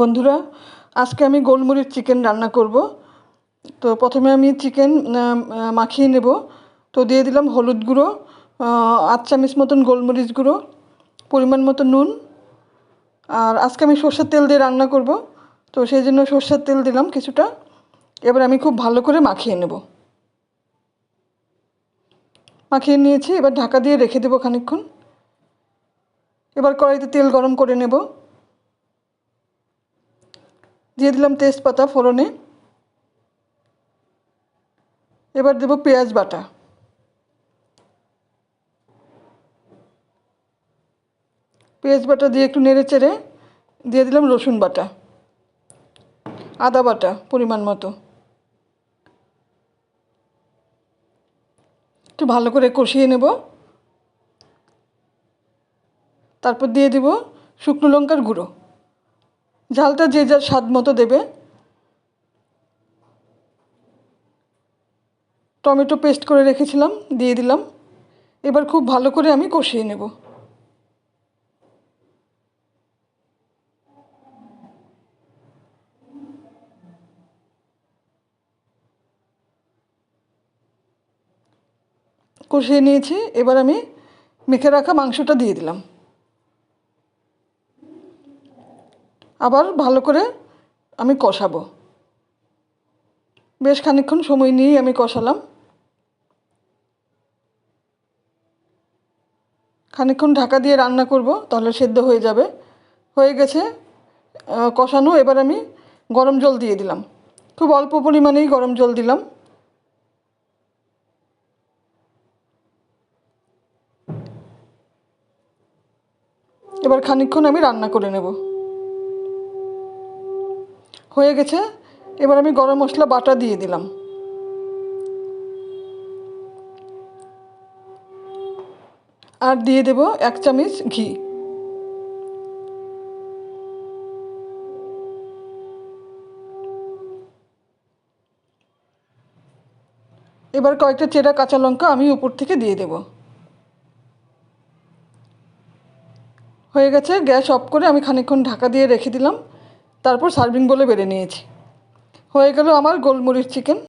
বন্ধুরা, আজকে আমি গোলমরিচ চিকেন রান্না করব। তো প্রথমে আমি চিকেন মাখিয়ে নেব। তো দিয়ে দিলাম হলুদ গুঁড়ো আধ চামচ মতন গোলমরিচ গুঁড়ো, পরিমাণ মতো নুন। আর আজকে আমি সর্ষের তেল দিয়ে রান্না করব। তো সেই জন্য সর্ষের তেল দিলাম কিছুটা। এবার আমি খুব ভালো করে মাখিয়ে নেব। মাখিয়ে নিয়েছি, এবার ঢাকা দিয়ে রেখে দেবো খানিকক্ষণ। এবার কড়াইতে তেল গরম করে নেব। দিয়ে দিলাম তেজপাতা ফোড়নে। এবার দেব পেঁয়াজ বাটা। পেঁয়াজ বাটা দিয়ে একটু নেড়ে চেড়ে দিয়ে দিলাম রসুন বাটা। আদা বাটা পরিমাণ মতো। একটু ভালো করে কষিয়ে নেব। তারপর দিয়ে দিব শুকনো লঙ্কার গুঁড়ো। ঝালটা যে যার স্বাদ মতো দেবে। টমেটো পেস্ট করে রেখেছিলাম, দিয়ে দিলাম। এবার খুব ভালো করে আমি কষিয়ে নেব। কষিয়ে নিয়েছি, এবার আমি মেখে রাখা মাংসটা দিয়ে দিলাম। আবার ভালো করে আমি কষাবো। বেশ খানিকক্ষণ সময় নিয়েই আমি কষালাম। খানিকক্ষণ ঢাকা দিয়ে রান্না করব, তাহলে সেদ্ধ হয়ে যাবে। হয়ে গেছে কষানো। এবার আমি গরম জল দিয়ে দিলাম। খুব অল্প পরিমাণেই গরম জল দিলাম। এবার খানিকক্ষণ আমি রান্না করে নেব। হয়ে গেছে, এবার আমি গরম মশলা, বাটা দিয়ে দিলাম। আর দিয়ে দেব এক চামচ ঘি। এবার কয়েকটা চেরা কাঁচা লঙ্কা আমি উপর থেকে দিয়ে দেব। হয়ে গেছে, গ্যাস অফ করে আমি খানিকক্ষণ ঢাকা দিয়ে রেখে দিলাম। তারপর সার্ভিং বলে বেড়ে নিয়েছি। হয়ে গেল আমার গোলমরিচ চিকেন